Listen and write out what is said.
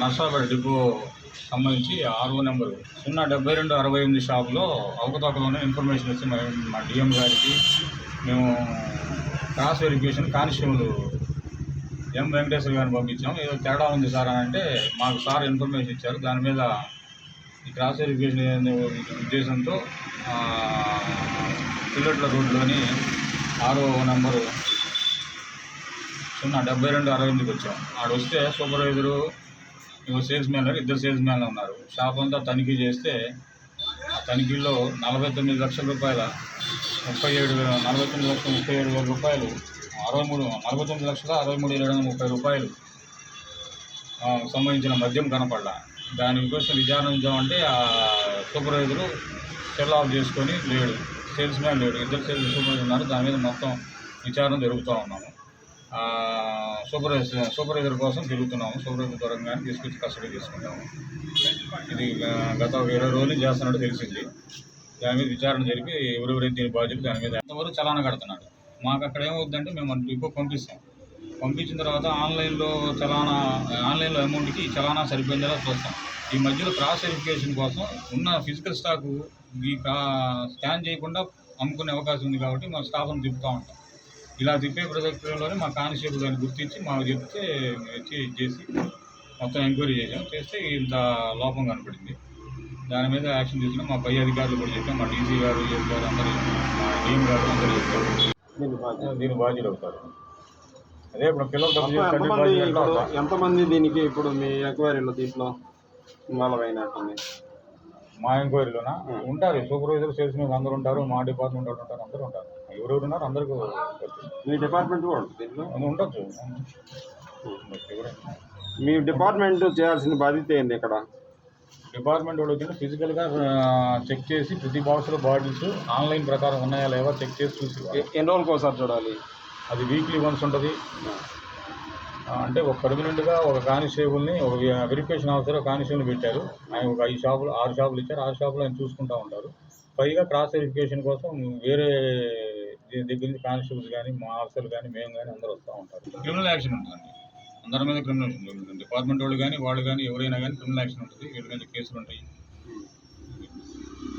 Vijayawada depot సంబంధించి RO number సున్నా డెబ్బై రెండు అరవై ఎనిమిది షాపులో అవకతవకలోనే ఇన్ఫర్మేషన్ వచ్చి మా మా డిఎం గారికి మేము cross verification constable M Venkateswara గారిని పంపించాం ఏదో తేడా ఉంది సార్ అని అంటే మాకు సార్ ఇన్ఫర్మేషన్ ఇచ్చారు. దాని మీద ఈ క్రాస్ వెరిఫికేషన్ ఉద్దేశంతో పిల్లట్ల రోడ్లోని ఆరో నెంబరు సున్నా డెబ్బై రెండు అరవై ఎనిమిదికి వచ్చాం. ఆడు వస్తే సూపర్వైజరు ఇంకో సేల్స్ మ్యాన్ ఇద్దరు సేల్స్ మ్యాన్లు ఉన్నారు. షాప్ అంతా తనిఖీ చేస్తే ఆ తనిఖీలో నలభై తొమ్మిది లక్షల రూపాయల ముప్పై ఏడు వేల నలభై తొమ్మిది లక్షల ముప్పై ఏడు వేల రూపాయలు అరవై మూడు నలభై తొమ్మిది లక్షల అరవై మూడు ఏడు వందల ముప్పై రూపాయలు సంబంధించిన మద్యం కనపడ్డా. దాని కోసం విచారించామంటే ఆ సూపర్వైజరు సెల్ ఆఫ్ చేసుకొని లేడు. సేల్స్ మ్యాన్ లేడు. ఇద్దరు సేల్స్ సూపర్వైజర్ ఉన్నారు. దాని మీద మొత్తం విచారణ జరుగుతూ ఉన్నాము. సూపర్వైజర్ సూపర్వైజర్ కోసం తిరుగుతున్నాము. సూపర్వైజర్ దూరంగానే తీసుకొచ్చి కస్టడీ తీసుకుంటాము ఇది గత ఒక ఇరవై రోజులు చేస్తున్నట్టు తెలిసింది. దాని మీద విచారణ జరిపి ఎవరెవరైతే దీని బాధ్యత దాని మీద ఎంతవరకు చలానా కడుతున్నాడు. మాకు అక్కడ ఏమవుతుందంటే మేము డిపో పంపిస్తాం. పంపించిన తర్వాత ఆన్లైన్లో చలానా ఆన్లైన్లో అమౌంట్కి చలానా సరిపోయిందా చూస్తాం. ఈ మధ్యలో క్రాస్ వెరిఫికేషన్ కోసం ఉన్న ఫిజికల్ స్టాకు ఈ కా- స్కాన్ చేయకుండా అమ్ముకునే అవకాశం ఉంది కాబట్టి మా స్టాఫ్ను తిప్పుతూ ఉంటాం. ఇలా తిప్పే ప్రక్రియలోనే మా కానిస్టేబుల్ అని గుర్తించి మాకు చెప్తే వచ్చి చేసి మొత్తం ఎంక్వైరీ చేసాం చేస్తే ఇంత లోపం కనపడింది. దాని మీద యాక్షన్ తీసుకుని మా పై అధికారులు కూడా చెప్పాం మా డీసీ గారు గారు అందరూ మా డీఎం గారు అందరూ చెప్పారు. దీని బాధ్యులు అవుతారు. అదే ఇప్పుడు పిల్లలు? ఎంతమంది దీనికి ఇప్పుడు మీ ఎంక్వైరీలో దీంట్లో ఇన్వాల్వ్ అయినట్టుంది? మా ఎంక్వైరీలోనా? ఉంటారు. సూపర్వైజర్ సేల్స్ మీద అందరూ ఉంటారు. మా డిపార్ట్మెంట్ వాళ్ళు ఉంటారు. అందరూ ఉంటారు. ఎవరెవరు ఉన్నారు అందరికీ. మీ డిపార్ట్మెంట్ కూడా దీంట్లో? ఉండొచ్చు. మీ డిపార్ట్మెంట్ చేయాల్సిన బాధ్యత ఏంది ఇక్కడ? డిపార్ట్మెంట్ వాళ్ళు వచ్చిన ఫిజికల్గా చెక్ చేసి ప్రతి బాక్స్లో బాటిల్స్ ఆన్లైన్ ప్రకారం ఉన్నాయా లేవా చెక్ చేసి చూసి ఎన్ని రోజులకు ఒకసారి చూడాలి? అది వీక్లీ వన్స్ ఉంటుంది. అంటే ఒక పర్మనెంట్గా ఒక కానిస్టేబుల్ని ఒక వెరిఫికేషన్ ఆఫీసర్ ఒక కానిస్టేబుల్ పెట్టారు. ఆయన ఒక ఐదు షాపులు ఆరు షాపులు ఇచ్చారు. ఆరు షాపులు ఆయన చూసుకుంటూ ఉంటారు. పైగా క్రాస్ వెరిఫికేషన్ కోసం వేరే దీని దగ్గర నుంచి కానిస్టేబుల్స్ కానీ మా ఆఫీసర్లు కానీ మేము కానీ అందరూ వస్తూ ఉంటారు. క్రిమినల్ యాక్షన్ ఉంటుందండి అందరి మీద క్రిమినల్ ఉంటుంది డిపార్ట్మెంట్ వాళ్ళు కానీ వాళ్ళు కానీ ఎవరైనా కానీ క్రిమినల్ యాక్షన్ ఉంటుంది. వీళ్ళ మీద కేసులు ఉంటాయి.